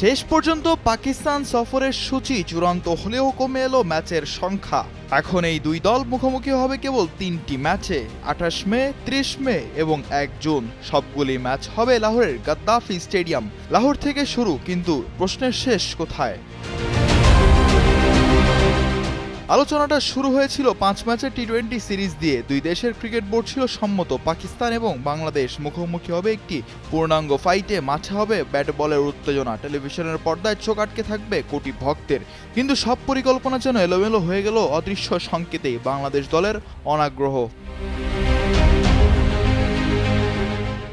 শেষ পর্যন্ত পাকিস্তান সফরের সূচি চূড়ান্ত হলেও কমে এলো ম্যাচের সংখ্যা। এখন এই দুই দল মুখোমুখি হবে কেবল তিনটি ম্যাচে, আঠাশ মে, ত্রিশ মে এবং এক জুন। সবগুলি ম্যাচ হবে লাহোরের গাদ্দাফি স্টেডিয়াম। লাহোর থেকে শুরু, কিন্তু প্রশ্নের শেষ কোথায়? আলোচনাটা শুরু হয়েছিল পাঁচ ম্যাচের টি টোয়েন্টি সিরিজ দিয়ে। দুই দেশের ক্রিকেট বোর্ড ছিল সম্মত, পাকিস্তান এবং বাংলাদেশ। মুখোমুখি হবে একটি পূর্ণাঙ্গ ফাইটে মাঠে হবে ব্যাট বলের উত্তেজনা। টেলিভিশনের পর্দায় চোখ আটকে থাকবে কোটি ভক্তের। কিন্তু সব পরিকল্পনা যেন এলোমেলো হয়ে গেল অদৃশ্য সংকেতেই বাংলাদেশ দলের অনাগ্রহ।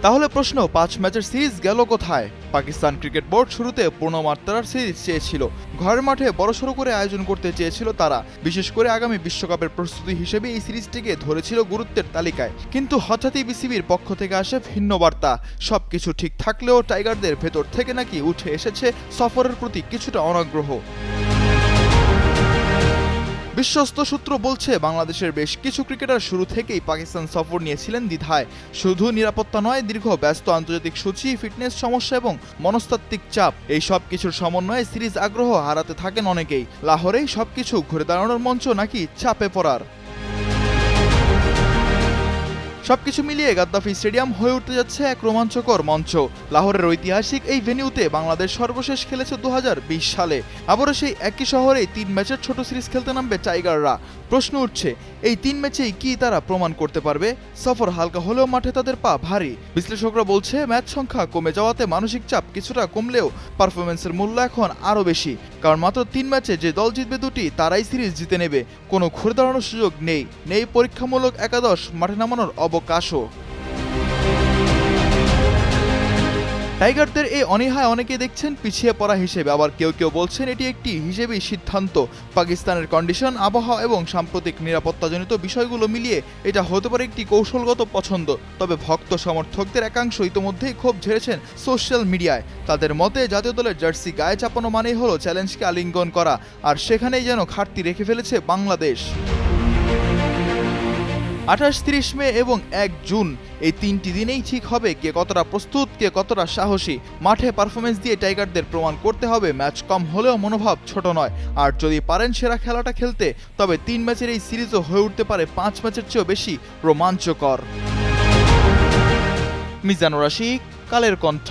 তাহলে প্রশ্ন, পাঁচ ম্যাচের সিরিজ গেল কোথায়? পাকিস্তান ক্রিকেট বোর্ড শুরুতে পূর্ণমাত্রার সিরিজ চেয়েছিল। ঘরের মাঠে বড়সড় করে আয়োজন করতে চেয়েছিল তারা। বিশেষ করে আগামী বিশ্বকাপের প্রস্তুতি হিসেবে এই সিরিজটিকে ধরেছিল গুরুত্বের তালিকায়। কিন্তু হঠাৎই বিসিবির পক্ষ থেকে আসে ভিন্ন বার্তা। সব কিছু ঠিক থাকলেও টাইগারদের ভেতর থেকে নাকি উঠে এসেছে সফরের প্রতি কিছুটা অনাগ্রহ। বিশ্বস্ত সূত্র বলছে, বাংলাদেশের বেশ কিছু ক্রিকেটার শুরু থেকেই পাকিস্তান সফর নিয়েছিলেন দ্বিধায়। শুধু নিরাপত্তা নয়, দীর্ঘ ব্যস্ত আন্তর্জাতিক সূচি, ফিটনেস সমস্যা এবং মনস্তাত্ত্বিক চাপ, এই সব কিছুর সমন্বয়ে সিরিজ আগ্রহ হারাতে থাকেন অনেকেই। লাহোরেই সবকিছু ঘুরে দাঁড়ানোর মঞ্চ নাকি চাপে পড়ার? সবকিছু মিলিয়ে গাদ্দাফি স্টেডিয়াম হয়ে উঠতে যাচ্ছে এক রোমাঞ্চকর মঞ্চ। লাহোরের ঐতিহাসিক এই ভেনিউতে বাংলাদেশ সর্বশেষ খেলেছে দু সালে। আবারও সেই একই শহরেই তিন ম্যাচের ছোট সিরিজ খেলতে নামবে টাইগাররা। প্রশ্ন উঠছে, এই তিন ম্যাচেই কি তারা প্রমাণ করতে পারবে? সফর হালকা হলেও মাঠে তাদের পা ভারী। বিশ্লেষকরা বলছে, ম্যাচ সংখ্যা কমে যাওয়াতে মানসিক চাপ কিছুটা কমলেও পারফরমেন্সের মূল্য এখন আরও বেশি। কারণ মাত্র তিন ম্যাচে যে দল জিতবে দুটি, তারাই সিরিজ জিতে নেবে। কোনো ঘুরে দাঁড়ানোর সুযোগ নেই। নেই পরীক্ষামূলক একাদশ, মাঠে নামানোর অবকাশও টাইগারদের এই অনীহায় অনেকে দেখছেন পিছিয়ে পড়া হিসেবে। আবার কেউ কেউ বলছেন এটি একটি হিসেবেই সিদ্ধান্ত। পাকিস্তানের কন্ডিশন, আবহাওয়া এবং সাম্প্রতিক নিরাপত্তাজনিত বিষয়গুলো মিলিয়ে এটা হতে পারে একটি কৌশলগত পছন্দ। তবে ভক্ত সমর্থকদের একাংশ ইতোমধ্যেই ক্ষোভ ঝেড়েছেন সোশ্যাল মিডিয়ায়। তাদের মতে, জাতীয় দলের জার্সি গায়ে চাপানো মানেই হলো চ্যালেঞ্জকে আলিঙ্গন করা, আর সেখানেই যেন ঘাটতি রেখে ফেলেছে বাংলাদেশ। আঠাশ তিরিশ মে এবং এক জুন। এই তিনটি দিনেই ঠিক হবে কে কতটা প্রস্তুত, কে কতটা সাহসী। মাঠে পারফরমেন্স দিয়ে টাইগারদের প্রমাণ করতে হবে, ম্যাচ কম হলেও মনোভাব ছোট নয়। আর যদি পারেন সেরা খেলাটা খেলতে, তবে তিন ম্যাচের এই সিরিজও হয়ে উঠতে পারে পাঁচ ম্যাচের চেয়েও বেশি রোমাঞ্চকর। মিজানুর রশিক, কালের কণ্ঠ।